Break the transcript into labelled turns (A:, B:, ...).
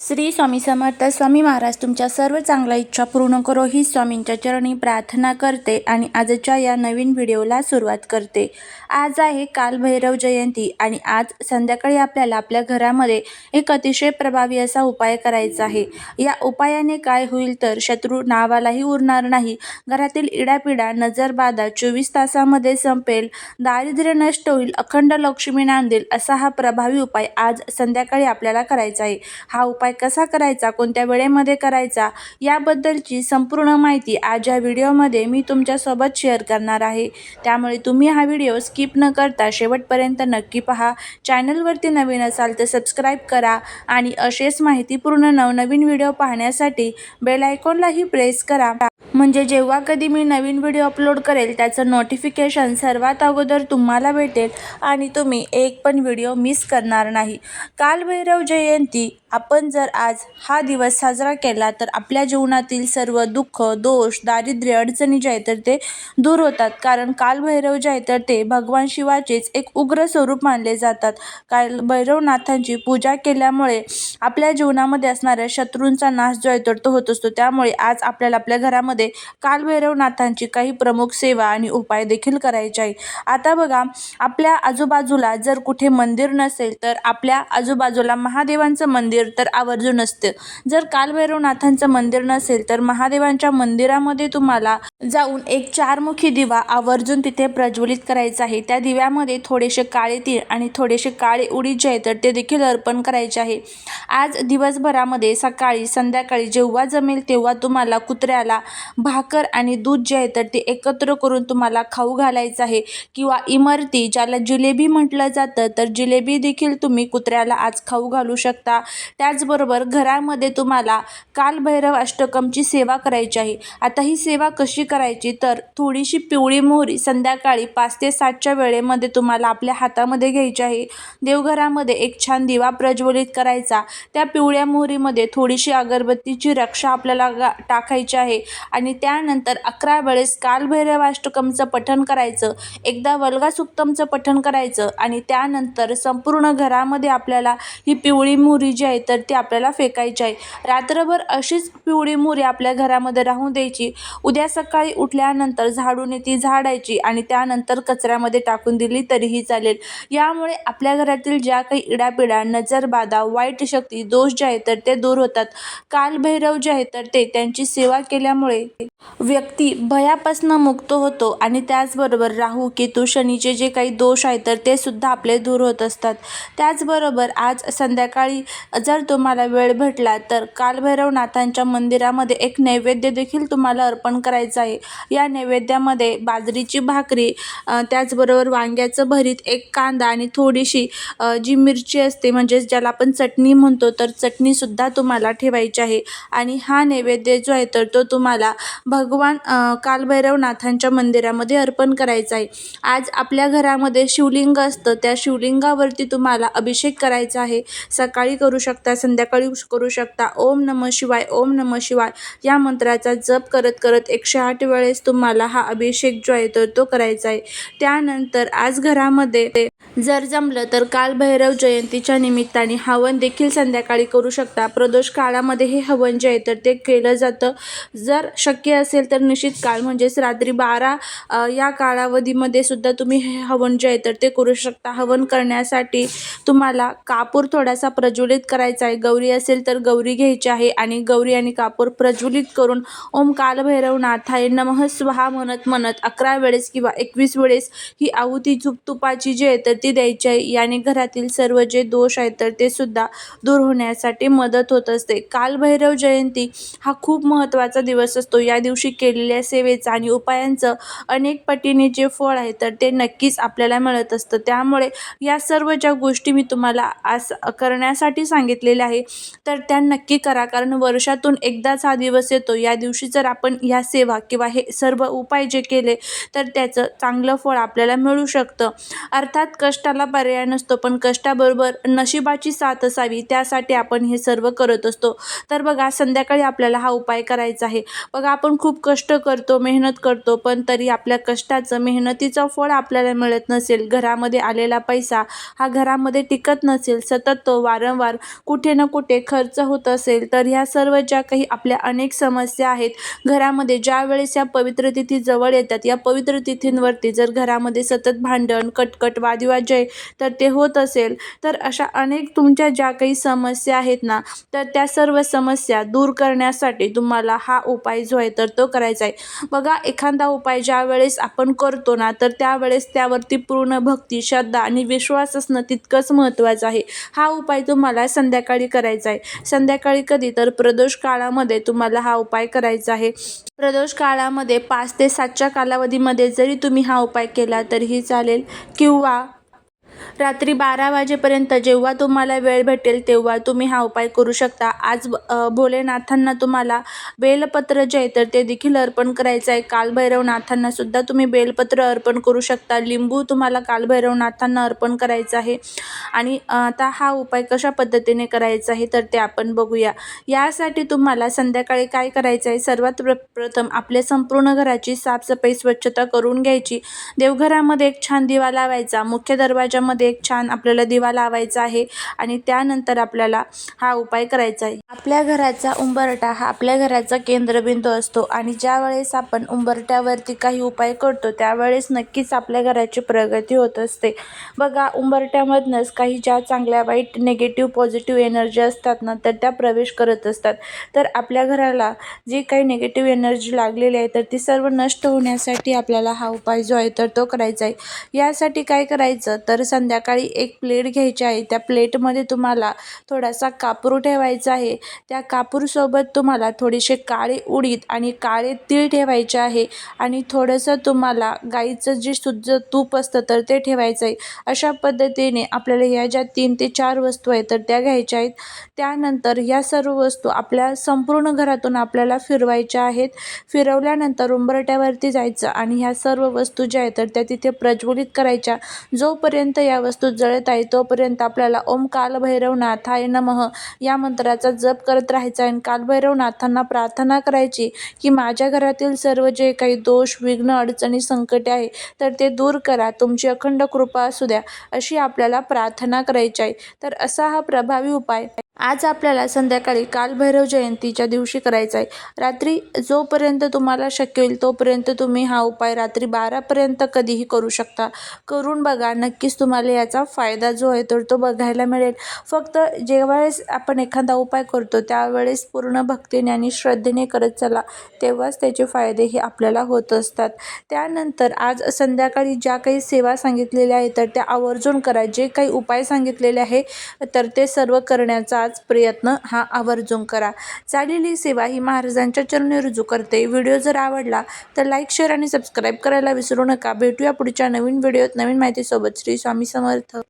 A: श्री स्वामी समर्थ स्वामी महाराज तुमच्या सर्व चांगल्या इच्छा पूर्ण करो. ही स्वामींच्या चरणी प्रार्थना करते आणि आजच्या या नवीन व्हिडिओला सुरुवात करते. आज आहे कालभैरव जयंती आणि आज संध्याकाळी आपल्याला आपल्या घरामध्ये एक अतिशय प्रभावी असा उपाय करायचा आहे. या उपायाने काय होईल तर शत्रू नावालाही उरणार नाही. घरातील इडापिडा नजरबाधा चोवीस तासामध्ये संपेल. दारिद्र्य नष्ट होईल अखंड लक्ष्मी नांदेल असा हा प्रभावी उपाय आज संध्याकाळी आपल्याला करायचा आहे. हा उपाय कसा करायचा कोणत्या वेळेमध्ये करायचा याबद्दलची संपूर्ण माहिती आज या व्हिडिओमध्ये मी तुमच्यासोबत शेअर करणार आहे. त्यामुळे तुम्ही हा व्हिडिओ स्किप न करता शेवटपर्यंत नक्की पहा. चॅनलवरती नवीन असाल तर सबस्क्राईब करा आणि असेच माहितीपूर्ण नवनवीन व्हिडिओ पाहण्यासाठी बेल आयकॉनलाही प्रेस करा. म्हणजे जेव्हा कधी मी नवीन व्हिडिओ अपलोड करेल त्याचं नोटिफिकेशन सर्वात अगोदर तुम्हाला भेटेल आणि तुम्ही एक पण व्हिडिओ मिस करणार नाही. कालभैरव जयंती आपण जर आज हा दिवस साजरा केला तर आपल्या जीवनातील सर्व दुःख दोष दारिद्र्य अडचणी जे तर ते दूर होतात. कारण कालभैरव जे आहे तर ते भगवान शिवाचेच एक उग्र स्वरूप मानले जातात. काल भैरवनाथांची पूजा केल्यामुळे आपल्या जीवनामध्ये असणाऱ्या शत्रूंचा नाश जो आहे तर तो होत असतो. त्यामुळे आज आपल्याला आपल्या घरामध्ये कालभैरवनाथांची काही प्रमुख सेवा आणि उपाय देखील करायचे आहे आता बघा आपल्या आजूबाजूला जर कुठे मंदिर नसेल तर आपल्या आजूबाजूला महादेवांचं मंदिर तर आवर्जून असतं. जर कालभैरवनाथांचं मंदिर नसेल तर महादेवांच्या मंदिरामध्ये तुम्हाला जाऊन एक चारमुखी दिवा आवर्जून तिथे प्रज्वलित करायचा आहे. त्या दिव्यामध्ये थोडेसे काळे तीळ आणि थोडेसे काळे उडीचे जे आहे तर ते देखील अर्पण करायचे आहे. आज दिवसभरामध्ये सकाळी संध्याकाळी जेव्हा जमेल तेव्हा तुम्हाला कुत्र्याला भाकर आणि दूध जे आहे तर ते एकत्र करून तुम्हाला खाऊ घालायचं आहे. किंवा इमरती ज्याला जिलेबी म्हटलं जातं तर जिलेबी देखील तुम्ही कुत्र्याला आज खाऊ घालू शकता. त्याचबरोबर घरामध्ये तुम्हाला कालभैरव अष्टकमची सेवा करायची आहे. आता ही सेवा कशी करायची? तर थोडीशी पिवळी मोहरी संध्याकाळी पाच ते सातच्या वेळेमध्ये तुम्हाला आपल्या हातामध्ये घ्यायची आहे. देवघरामध्ये एक छान दिवा प्रज्वलित करायचा. त्या पिवळ्या मोहरीमध्ये थोडीशी अगरबत्तीची रक्षा आपल्याला टाकायची आहे. आणि त्यानंतर अकरा वेळेस कालभैरवाष्टकमचं पठण करायचं एकदा वल्गासुक्तमचं पठण करायचं आणि त्यानंतर संपूर्ण घरामध्ये आपल्याला ही पिवळी मोहरी जी आहे तर ती आपल्याला फेकायची आहे. रात्रभर अशीच पिवळी मोहरी आपल्या घरामध्ये राहून द्यायची. उद्या सकाळी उठल्यानंतर झाडूने ती झाडायची आणि त्यानंतर कचऱ्यामध्ये टाकून दिली तरीही चालेल. यामुळे आपल्या घरातील ज्या काही इडापिडा नजरबाधा वाईट शक्ती दोष जे आहेत तर ते दूर होतात. कालभैरव जे आहे तर ते त्यांची सेवा केल्यामुळे व्यक्ती भयापासून मुक्त होतो आणि त्याचबरोबर राहू केतू शनीचे जे काही दोष आहेत तर ते सुद्धा आपले दूर होत असतात. त्याचबरोबर आज संध्याकाळी जर तुम्हाला वेळ भेटला तर कालभैरवनाथांच्या मंदिरामध्ये एक नैवेद्य देखील तुम्हाला अर्पण करायचं आहे. या नैवेद्यामध्ये बाजरीची भाकरी त्याचबरोबर वांग्याचं भरीत एक कांदा आणि थोडीशी जी मिरची असते म्हणजेच ज्याला आपण चटणी म्हणतो तर चटणीसुद्धा तुम्हाला ठेवायची आहे. आणि हा नैवेद्य जो आहे तर तो तुम्हाला भगवान कालभैरवनाथांच्या मंदिरामध्ये अर्पण करायचा आहे. आज आपल्या घरामध्ये शिवलिंग असतं. त्या शिवलिंगावरती तुम्हाला अभिषेक करायचा आहे. सकाळी करू शकता संध्याकाळी करू शकता. ओम नम शिवाय ओम नम शिवाय. या मंत्राचा जप करत करत एकशे आठ वेळेस तुम्हाला हा अभिषेक जो आहे तर तो करायचा आहे. त्यानंतर आज घरामध्ये जर जमलं तर कालभैरव जयंतीच्या निमित्ताने हवन देखील संध्याकाळी करू शकता. प्रदोष काळामध्ये हे हवन जे आहे तर ते केलं जातं. जर शक्य असेल तर निश्चित काळ म्हणजेच रात्री बारा या कालावधीमध्ये सुद्धा तुम्ही हे हवन जे आहे तर ते करू शकता. हवन करण्यासाठी तुम्हाला कापूर थोडासा प्रज्वलित करायचा आहे. गौरी असेल तर गौरी घ्यायची आहे आणि गौरी आणि कापूर प्रज्वलित करून ओम कालभैरवनाथाय नमः स्वहा म्हणत म्हणत अकरा वेळेस किंवा एकवीस वेळेस ही आहुती झुप तुपाची जी आहे तर ती द्यायची आहे. याने घरातील सर्व जे दोष आहेत तर ते सुद्धा दूर होण्यासाठी मदत होत असते. कालभैरव जयंती हा खूप महत्त्वाचा दिवस असतो. या दिवशी केलेल्या सेवेचं आणि उपायांचं अनेक पटीने जे फळ आहे तर ते नक्कीच आपल्याला मिळत असतं. त्यामुळे या सर्व ज्या गोष्टी मी तुम्हाला आस करण्यासाठी सांगितलेल्या आहे तर त्या नक्की करा. कारण वर्षातून एकदाच हा दिवस येतो. या दिवशी जर आपण ह्या सेवा किंवा हे सर्व उपाय जे केले तर त्याचं चांगलं फळ आपल्याला मिळू शकतं. अर्थात कष्टाला पर्याय नसतो पण कष्टाबरोबर नशिबाची साथ असावी. त्यासाठी आपण हे सर्व करत असतो. तर बघा संध्याकाळी आपल्याला हा उपाय करायचा आहे. बघा आपण खूप कष्ट करतो मेहनत करतो पण तरी आपल्या कष्टाचं मेहनतीचं फळ आपल्याला मिळत नसेल. घरामध्ये आलेला पैसा हा घरामध्ये टिकत नसेल. सतत तो वारंवार कुठे ना कुठे खर्च होत असेल. तर ह्या सर्व ज्या काही आपल्या अनेक समस्या आहेत घरामध्ये ज्या वेळेस या पवित्र तिथी जवळ येतात या पवित्र तिथींवरती जर घरामध्ये सतत भांडण कटकट वादिवाजय तर ते होत असेल. तर अशा अनेक तुमच्या ज्या काही समस्या आहेत ना तर त्या सर्व समस्या दूर करण्यासाठी तुम्हाला हा उपाय जो आहे तर तो करायचा आहे. बघा एखादा उपाय ज्या वेळेस आपण करतो ना तर त्यावेळेस त्यावरती पूर्ण भक्ती श्रद्धा आणि विश्वास असणं तितकंच महत्त्वाचं आहे. हा उपाय तुम्हाला संध्याकाळी करायचा आहे. संध्याकाळी कधी तर प्रदोष काळामध्ये तुम्हाला हा उपाय करायचा आहे. प्रदोष काळामध्ये पाच ते सातच्या कालावधीमध्ये जरी तुम्ही हा उपाय केला तरीही चालेल किंवा रात्री बारा वाजेपर्यंत जेव्हा तुम्हाला वेळ भेटेल तेव्हा तुम्ही हा उपाय करू शकता. आज भोलेनाथांना तुम्हाला बेलपत्र जे आहे तर ते देखील अर्पण करायचं आहे. कालभैरवनाथांना सुद्धा तुम्ही बेलपत्र अर्पण करू शकता. लिंबू तुम्हाला कालभैरवनाथांना अर्पण करायचं आहे. आणि आता हा उपाय कशा पद्धतीने करायचा आहे तर ते आपण बघूया. यासाठी तुम्हाला संध्याकाळी काय करायचं आहे सर्वात प्र प्रथम आपल्या संपूर्ण घराची साफसफाई स्वच्छता करून घ्यायची. देवघरामध्ये एक छान दिवा लावायचा. मुख्य दरवाजामध्ये एक छान आपल्याला दिवा लावायचा आहे आणि त्यानंतर आपल्याला हा उपाय करायचा आहे. आपल्या घराचा उंबरठा हा आपल्या घराचा केंद्रबिंदू असतो आणि ज्या वेळेस आपण उंबरठ्यावरती काही उपाय करतो त्यावेळेस नक्कीच आपल्या घराची प्रगती होत असते. बघा उंबरठ्यामधनंच काही ज्या चांगल्या वाईट निगेटिव्ह पॉझिटिव्ह एनर्जी असतात ना तर त्या प्रवेश करत असतात. तर आपल्या घराला जी काही निगेटिव्ह एनर्जी लागलेली आहे तर ती सर्व नष्ट होण्यासाठी आपल्याला हा उपाय जो आहे तर तो करायचा आहे. यासाठी काय करायचं? तर संध्याकाळी एक प्लेट घ्यायची आहे. त्या प्लेटमध्ये तुम्हाला थोडासा कापूर ठेवायचा आहे. त्या कापूरसोबत तुम्हाला थोडेसे काळे उडीद आणि काळे तीळ ठेवायचे आहे आणि थोडंसं तुम्हाला गाईचं जे शुद्ध तूप असतं तर ते ठेवायचं आहे. अशा पद्धतीने आपल्याला ह्या ज्या तीन ते चार वस्तू आहेत तर त्या घ्यायच्या आहेत. त्यानंतर या सर्व वस्तू आपल्या संपूर्ण घरातून आपल्याला फिरवायच्या आहेत. फिरवल्यानंतर उंबरट्यावरती जायचं आणि ह्या सर्व वस्तू ज्या आहेत तर त्या तिथे प्रज्वलित करायच्या. जोपर्यंत या वस्तू जळत आहे तोपर्यंत आपल्याला ओम कालभैरवनाथाय नमः या मंत्राचा जप करत राहायचा आणि कालभैरवनाथांना प्रार्थना करायची की माझ्या घरातील सर्व जे काही दोष विघ्न अडचणी संकटे आहे तर ते दूर करा. तुमची अखंड कृपा असू द्या अशी आपल्याला प्रार्थना करायची आहे. तर असा हा प्रभावी उपाय आज आपल्याला संध्याकाळी कालभैरव जयंतीच्या दिवशी करायचा आहे. रात्री जोपर्यंत तुम्हाला शक्य होईल तोपर्यंत तुम्ही हा उपाय रात्री बारापर्यंत कधीही करू शकता. करून बघा नक्कीच तुम्हाला याचा फायदा जो आहे तर तो बघायला मिळेल. फक्त जेव्हावेळेस आपण एखादा उपाय करतो त्यावेळेस पूर्ण भक्तीने आणि श्रद्धेने करत चला तेव्हाच त्याचे फायदेही आपल्याला होत असतात. त्यानंतर आज संध्याकाळी ज्या काही सेवा सांगितलेल्या आहेत तर त्या आवर्जून करा. जे काही उपाय सांगितलेले आहे तर ते सर्व करण्याचा आज प्रयत्न हा आवर्जून करा. चालेली सेवा ही महाराजांच्या चरणी रुजू करते. व्हिडिओ जर आवडला तर लाईक शेअर आणि सबस्क्राईब करायला विसरू नका. भेटूया पुढच्या नवीन व्हिडिओत. नवीन माहितीसोबत श्री स्वामी समर्थ.